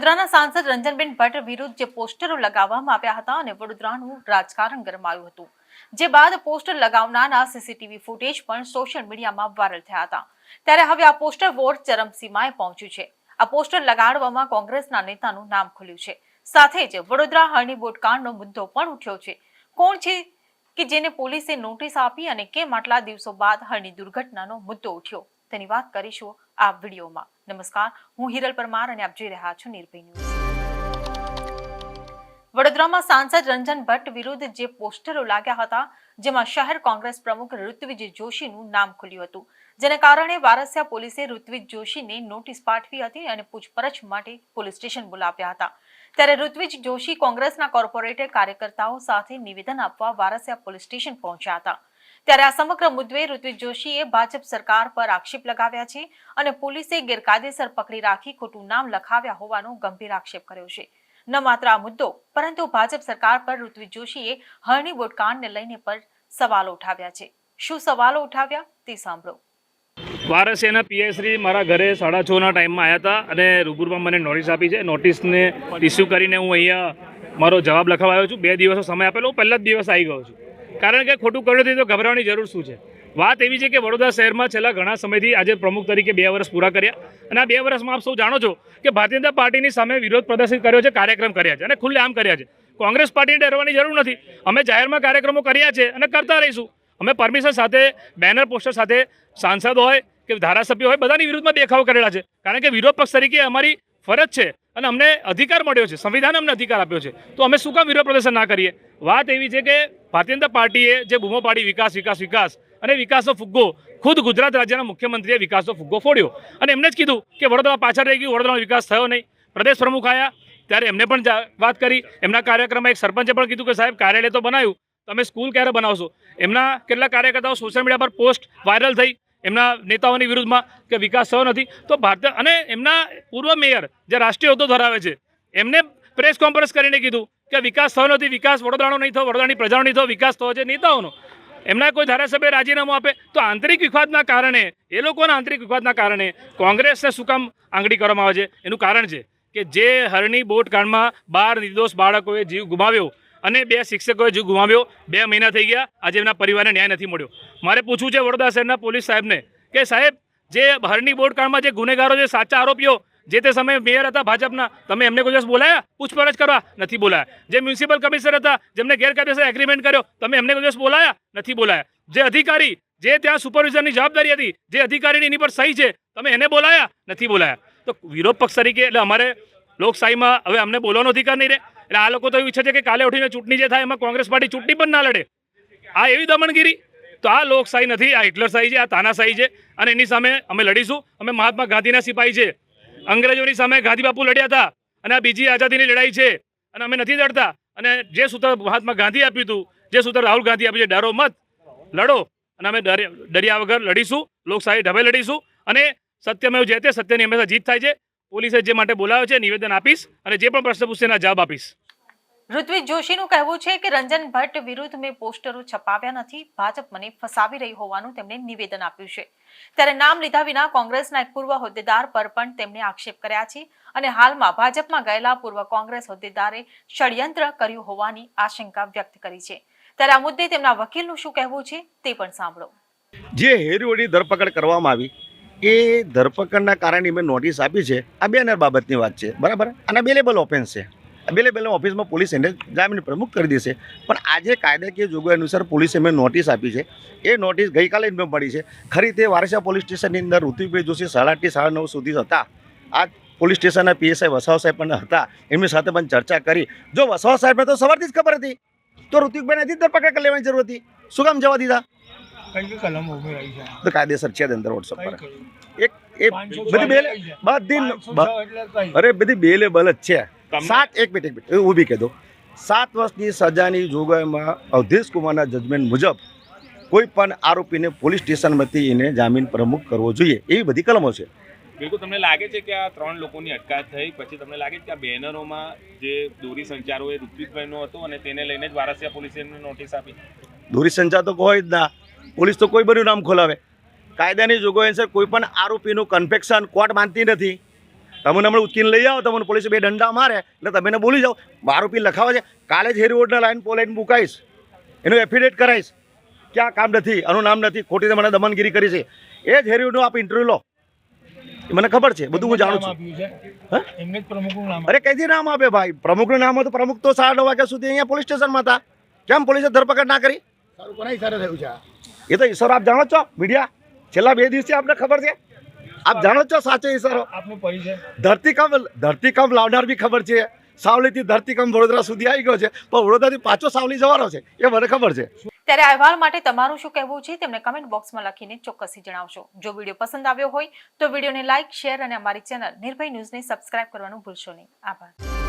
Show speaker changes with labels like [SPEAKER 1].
[SPEAKER 1] વડોદરાના સાંસદ રંજનબેન ભટ્ટ વિરુદ્ધ જે પોસ્ટરો લગાવવામાં આવ્યા હતા અને વડોદરાનું રાજકારણ ગરમાયું હતું. જે બાદ પોસ્ટર લગાવનારના સીસીટીવી ફૂટેજ પણ સોશિયલ મીડિયામાં વાયરલ થયા હતા. ત્યારે હવે આ પોસ્ટર વોર ચરમસીમાએ પહોંચ્યું છે. આ પોસ્ટર લગાડવામાં કોંગ્રેસના નેતાનું નામ ખુલ્યું છે. સાથે જ વડોદરા હરણી બોટકાંડનો મુદ્દો પણ ઉઠ્યો છે. કોણ છે કે જેને પોલીસે નોટિસ આપી અને કેમ આટલા દિવસો બાદ હરણી દુર્ઘટનાનો મુદ્દો ઉઠ્યો? તેની વાત કરીશું આ વિડીયોમાં. નમસ્કાર, હું હિરલ પરમાર અને આપ જોઈ રહ્યા છો નિર્ભય ન્યૂઝ. વડોદરામાં સાંસદ રંજન ભટ્ટ વિરુદ્ધ જે પોસ્ટરો લાગ્યા હતા, જેમાં શહેર કોંગ્રેસ પ્રમુખ ઋત્વિજ જોશીનું નામ ખુલ્યું હતું. જેને કારણે વારસિયા પોલીસે ઋત્વિજ જોશીને નોટિસ પાઠવી હતી અને પૂછપરછ માટે પોલીસ સ્ટેશન બોલાવ્યા હતા. ત્યારે ઋત્વિજ જોશી કોંગ્રેસના કોર્પોરેટર કાર્યકર્તાઓ સાથે નિવેદન આપવા વારસિયા પોલીસ સ્ટેશન પહોંચ્યા હતા. ત્યારે આ સમગ્ર મુદ્દે ઋત્વિક જોશીએ ભાજપ સરકાર પર આક્ષેપ લગાવ્યા છે અને પોલીસે ગેરકાયદેસર પકડી રાખી ખોટું નામ લખાવ્યા હોવાનો ગંભીર આક્ષેપ કર્યો છે. ન માત્ર આ મુદ્દો, પરંતુ ભાજપ સરકાર પર ઋત્વિક જોશીએ હરણી બોટકાંડને લઈને પણ સવાલો ઉઠાવ્યા છે. શું સવાલો ઉઠાવ્યા? તે સાંભળો.
[SPEAKER 2] વારસેના પીએસશ્રી મારા ઘરે સાડા છના ટાઈમમાં આવ્યા હતા અને રૂબરૂમાં મને નોટિસ આપી છે. નોટિસને ઇસ્યુ કરીને હું અહીંયા મારો જવાબ લખવા આવ્યો છું. બે દિવસનો સમય આપેલો, હું પહેલા જ દિવસ આવી ગયો છું. કારણ કે ખોટું કર્યું તો ગભરાવાની જરૂર શું છે? વાત એવી છે કે વડોદરા શહેરમાં છેલ્લા ઘણા સમયથી આજે પ્રમુખ તરીકે બે વર્ષ પૂરા કર્યા અને આ બે વર્ષમાં આપ સૌ જાણો છો કે ભારતીય જનતા પાર્ટીની સામે વિરોધ પ્રદર્શિત કર્યો છે, કાર્યક્રમ કર્યા છે અને ખુલ્લે આમ કર્યા છે. કોંગ્રેસ પાર્ટીને ડરવાની જરૂર નથી. અમે જાહેરમાં કાર્યક્રમો કર્યા છે અને કરતા રહીશું. અમે પરમિશન સાથે, બેનર પોસ્ટર સાથે સાંસદ હોય કે ધારાસભ્ય હોય બધાની વિરુદ્ધમાં દેખાવ કરેલા છે. કારણ કે વિરોધ પક્ષ તરીકે અમારી ફરજ છે અને અમને અધિકાર મળ્યો છે. સંવિધાને અમને અધિકાર આપ્યો છે. તો અમે શું કામ વિરોધ પ્રદર્શન ના કરીએ? વાત એવી છે કે ભારતીય જનતા પાર્ટીએ જે બૂમો પાડી વિકાસ વિકાસ વિકાસ અને વિકાસનો ફુગ્ગો, ખુદ ગુજરાત રાજ્યના મુખ્યમંત્રીએ વિકાસનો ફુગ્ગો ફોડ્યો. અને એમને જ કીધું કે વડોદરા પાછળ રહી ગયું, વડોદરાનો વિકાસ થયો નહીં. પ્રદેશ પ્રમુખ આવ્યા ત્યારે એમને પણ વાત કરી. એમના કાર્યક્રમમાં એક સરપંચે પણ કીધું કે સાહેબ, કાર્યાલય તો બનાવ્યું તમે સ્કૂલ ક્યારે બનાવશો? એમના કેટલા કાર્યકર્તાઓ સોશિયલ મીડિયા પર પોસ્ટ વાયરલ થઈ, એમના નેતાઓની વિરુદ્ધમાં કે વિકાસ થયો નથી. તો ભારતીય અને એમના પૂર્વ મેયર જે રાષ્ટ્રીય હોદ્દો ધરાવે છે, એમને પ્રેસ કોન્ફરન્સ કરીને કીધું કે વિકાસ થયો નથી, વિકાસ વડોદરાનો નહીં થયો, વડોદરાની પ્રજાનો નહીં થયો, વિકાસ થયો છે, નેતાઓનો. એમના કોઈ ધારાસભ્ય રાજીનામું આપે તો આંતરિક વિવાદના કારણે, એ લોકોના આંતરિક વિવાદના કારણે કોંગ્રેસને શું કામ આંગળી કરવામાં આવે છે? એનું કારણ છે કે જે હરણી બોટ કાંડમાં બાર નિર્દોષ બાળકોએ જીવ ગુમાવ્યો અને બે શિક્ષકોએ જીવ ગુમાવ્યો, બે મહિના થઈ ગયા, આજે એમના પરિવારને ન્યાય નથી મળ્યો. મારે પૂછવું છે વડોદરા શહેરના પોલીસ સાહેબને કે સાહેબ, જે હરણી બોટ કાંડમાં જે ગુનેગારો છે, સાચા આરોપીઓ જે તે સમયે મેયર હતા ભાજપના, તમે એમને કોઈ દિવસ બોલાયા? પૂછપરછ કરવા? નથી બોલાયા. જે મ્યુનિસિપલ કમિશનર હતા જેમને ગેરકાયદેસર એગ્રીમેન્ટ કર્યો, તમે એમને કોઈ દિવસ બોલાયા? નથી બોલાયા. જે અધિકારી, જે ત્યાં સુપરવિઝરની જવાબદારી હતી, જે અધિકારીની એની પર સહી છે, તમે એને બોલાયા? નથી બોલાયા. તો વિરોધ પક્ષ તરીકે, એટલે અમારે લોકશાહીમાં હવે અમને બોલવાનો અધિકાર નહીં રહે. એટલે આ લોકો તો એવું ઈચ્છે છે કે કાલે ઉઠીને ચૂંટણી જે થાય, એમાં કોંગ્રેસ પાર્ટી ચૂંટણી પણ ના લડે. આ એવી દમણગીરી તો આ લોકશાહી નથી, આ હિટલરશાહી છે, આ તાનાશાહી છે, અને એની સામે અમે લડીશું. અમે મહાત્મા ગાંધીના સિપાહી છે. અંગ્રેજોની સામે ગાંધી બાપુ લડ્યા હતા અને આ બીજી આઝાદીની લડાઈ છે. અને અમે નથી લડતા. અને જે સૂત્ર મહાત્મા ગાંધી આપ્યું હતું, જે સૂત્ર રાહુલ ગાંધી આપ્યું છે, ડરો મત. લડો. અને અમે ડરે- ડર્યા વગર લડીશું. લોકશાહી ઢબે લડીશું. અને સત્યમેવ જે તે સત્યની હંમેશા જીત થાય છે. પોલીસે જે માટે બોલાવ્યો છે નિવેદન આપીશ અને જે પણ પ્રશ્ન પૂછશે એના જવાબ આપીશ.
[SPEAKER 1] ઋત્વિજ જોશીનું કહેવું છે કે રંજન ભટ્ટ વિરુદ્ધ મેં પોસ્ટરો છપાવ્યા નથી. ભાજપ મને ફસાવી રહી હોવાનું તેમણે નિવેદન આપ્યું છે. ત્યારે નામ લીધા વિના કોંગ્રેસના એક પૂર્વ હોદ્દેદાર પર પણ તેમણે આક્ષેપ કર્યા છે અને હાલમાં ભાજપમાં ગયેલા પૂર્વ કોંગ્રેસ હોદ્દેદારે ષડયંત્ર કર્યું હોવાની આશંકા વ્યક્ત કરી છે. ત્યારે આ મુદ્દે તેમના વકીલનું શું કહેવું છે તે પણ સાંભળો.
[SPEAKER 3] જે હેરીઓની ધરપકડ કરવામાં આવી, એ ધરપકડના કારણે મેં નોટિસ આપી છે. આ બેનર બાબતની વાત છે. બરાબર? અને બેલેબલ ઓફેન્સ છે. બેલેબલ ઓફિસમાં પોલીસ એને જામીન પ્રમુખ કરી દેશે. પણ આજે કાયદાકીય જોગવાઈ અનુસાર પોલીસે મેં નોટિસ આપી છે. એ નોટિસ ગઈકાલે જ મેં મળી છે. ખરી તે વારસા પોલીસ સ્ટેશનની અંદર ઋતુભાઈ જોશી સાડા આઠથી સાડા નવ સુધી હતા. આ પોલીસ સ્ટેશનના પીએસઆઈ વસાવ સાહેબ પણ હતા. એમની સાથે પણ ચર્ચા કરી. જો વસાવ સાહેબને તો સવારથી જ ખબર હતી તો ઋતિકભાઈને હજી ધરપકડ કરી લેવાની જરૂર હતી. શું કામ જવા દીધા? તો કાયદેસર છે અંદર વોટ્સઅપ પર. એક એ બધી બેલે બધી? અરે બેલેબલ જ છે. સાત એક મિનિટ એક મિનિટ. એ ઊભી કહી દો સાત વર્ષની સજાની જોગવાઈમાં અવધેશ કુમારના જજમેન્ટ મુજબ કોઈ પણ આરોપીને પોલીસ સ્ટેશનમાંથી એને જામીન પ્રમુખ કરવો જોઈએ. એવી બધી કલમો છે.
[SPEAKER 4] બિલકુલ તમને લાગે છે કે આ ત્રણ લોકોની અટકાયત થઈ? પછી તમને લાગે છે કે આ બેનરોમાં જે દોરી સંચારો એ ઋત્વિકભાઈનો હતો અને તેને લઈને જ વારસિયા પોલીસે નોટિસ આપી?
[SPEAKER 3] દોરી સંચાર તો હોય જ ના. પોલીસ તો કોઈ બન્યું નામ ખોલાવે. કાયદાની જોગવાઈ અનુસાર કોઈ પણ આરોપીનું કન્ફેક્શન કોર્ટ માનતી નથી. તમને હમણાં ઉચકીને લઈ આવો તમને પોલીસે બે દંડા મારે એટલે તમે બોલી જાઓ. આરોપી લખાવે છે. કાલે જ હેરી રોડના લાઈન પોલાઈન મુકાઈશ. એનું એફિડેટ કરાવીશ કે આ કામ નથી આનું નામ નથી ખોટી મને દમનગીરી કરી છે. એ જ હેરી રોડનું આપ ઇન્ટરવ્યુ લો. મને ખબર છે બધું હું જાણું છું. અરે કઈથી નામ આપે ભાઈ? પ્રમુખનું નામ હતું પ્રમુખ તો સાડા નવ વાગ્યા સુધી અહીંયા પોલીસ સ્ટેશનમાં હતા. કેમ પોલીસે ધરપકડ ના કરી?
[SPEAKER 5] સારું કોના ઈશારે થયું છે
[SPEAKER 3] એ તો ઈશ્વર આપ જાણો છો મીડિયા. છેલ્લા બે દિવસથી આપને ખબર છે. આપ જાણો છો સાચો ઈશારો?
[SPEAKER 5] આપનો પરિચય.
[SPEAKER 3] ધરતીકંપ ધરતીકંપ લાવનાર બી ખબર છે. સાવલીથી ધરતીકંપ વડોદરા સુધી આવી ગયો છે. પણ વડોદરાથી પાછો સાવલી જવાનો છે એ મને ખબર છે.
[SPEAKER 1] ત્યારે અહેવાલ માટે તમારું શું કહેવું છે તેમને કમેન્ટ બોક્સમાં લખીને ચોક્કસથી જણાવશો. જો વીડિયો પસંદ આવ્યો હોય તો વિડીયોને લાઇક શેર અને અમારી ચેનલ નિર્ભય ન્યૂઝને સબસ્ક્રાઇબ કરવાનું ભૂલશો નહીં. આભાર.